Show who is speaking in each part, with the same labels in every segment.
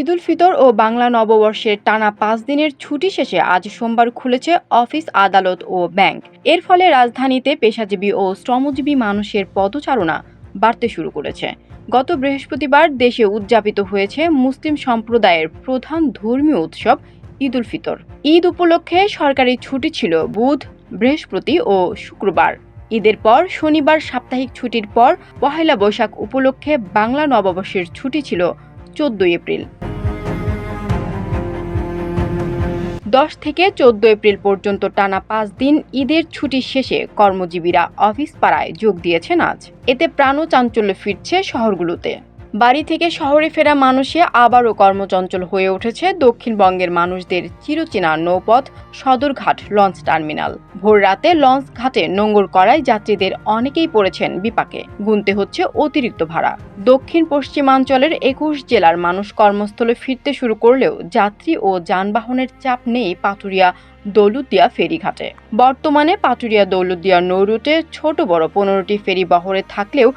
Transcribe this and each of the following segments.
Speaker 1: ঈদুল ফিতর ও বাংলা নববর্ষের টানা পাঁচ দিনের ছুটি শেষে আজ সোমবার খুলেছে অফিস, আদালত ও ব্যাংক। এর ফলে রাজধানীতে পেশাজীবী ও শ্রমজীবী মানুষের পদচারণা বাড়তে শুরু করেছে। গত বৃহস্পতিবার দেশে উদযাপিত হয়েছে মুসলিম সম্প্রদায়ের প্রধান ধর্মীয় উৎসব ঈদুল ফিতর। ঈদ উপলক্ষে সরকারি ছুটি ছিল বুধ, বৃহস্পতি ও শুক্রবার। ঈদের পর শনিবার সাপ্তাহিক ছুটির পর পহেলা বৈশাখ উপলক্ষে বাংলা নববর্ষের ছুটি ছিল চোদ্দই এপ্রিল। দশ থেকে চোদ্দ এপ্রিল পর্যন্ত টানা পাঁচ দিন ঈদের ছুটি শেষে কর্মজীবীরা অফিস পাড়ায় যোগ দিয়েছেন আজ। এতে প্রাণ চাঞ্চল্য ফিরছে শহরগুলোতে। বাড়ি থেকে শহরে ফেরা মানুষে আবারও কর্মচঞ্চল হয়ে উঠেছে দক্ষিণবঙ্গের মানুষদের চিরচেনা নৌপথ সদরঘাট লঞ্চ টার্মিনাল। ভোর রাতে লঞ্চ ঘাটে নোঙ্গর করায় যাত্রীদের অনেকেই পড়েছেন বিপাকে। গুনতে হচ্ছে অতিরিক্ত ভাড়া। দক্ষিণ পশ্চিমাঞ্চলের একুশ জেলার মানুষ কর্মস্থলে ফিরতে শুরু করলেও যাত্রী ও যানবাহনের চাপ নেই পাটুরিয়া দৌলতদিয়া ফেরিঘাটে। বর্তমানে পাটুরিয়া দৌলতদিয়া নৌরুটে ছোট বড় পনেরোটি ফেরি বহরে থাকলেও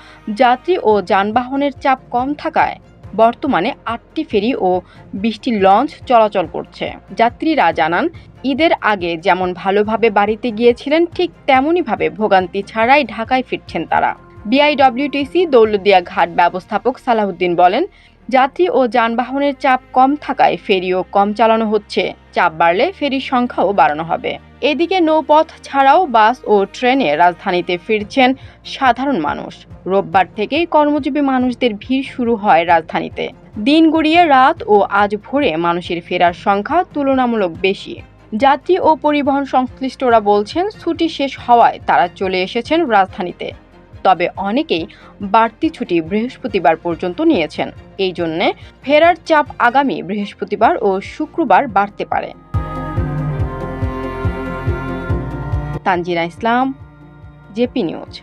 Speaker 1: যাত্রী ও যানবাহনের চাপ কম থাকায় বর্তমানে আটটি ফেরি ও বিশটি লঞ্চ চলাচল করছে। যাত্রীরা জানান, ঈদের আগে যেমন ভালোভাবে বাড়িতে গিয়েছিলেন, ঠিক তেমনইভাবে ভোগান্তি ছাড়াই ঢাকায় ফিরছেন তারা। বিআইডব্লিউটিসি দৌলদিয়া ঘাট ব্যবস্থাপক সালাহুদ্দিন বলেন যাত্রী ও যানবাহনের চাপ কম থাকায় ফেরিও কম চালানো হচ্ছে। চাপ বাড়লে ফেরির সংখ্যাও বাড়ানো হবে। এদিকে নৌপথ ছাড়াও বাস ও ট্রেনে রাজধানীতে ফিরছেন সাধারণ মানুষ। রোববার থেকেই কর্মজীবী মানুষদের ভিড় শুরু হয় রাজধানীতে। দিন গড়িয়ে রাত ও আজ ভোরে মানুষের ফেরার সংখ্যা তুলনামূলক বেশি। যাত্রী ও পরিবহন সংশ্লিষ্টরা বলছেন, ছুটি শেষ হওয়ায় তারা চলে এসেছেন রাজধানীতে। তবে অনেকেই বাড়তি ছুটি বৃহস্পতিবার পর্যন্ত নিয়েছেন। এই জন্যে ফেরার চাপ আগামী বৃহস্পতিবার ও শুক্রবার বাড়তে পারে। Tanjira Islam, JP news.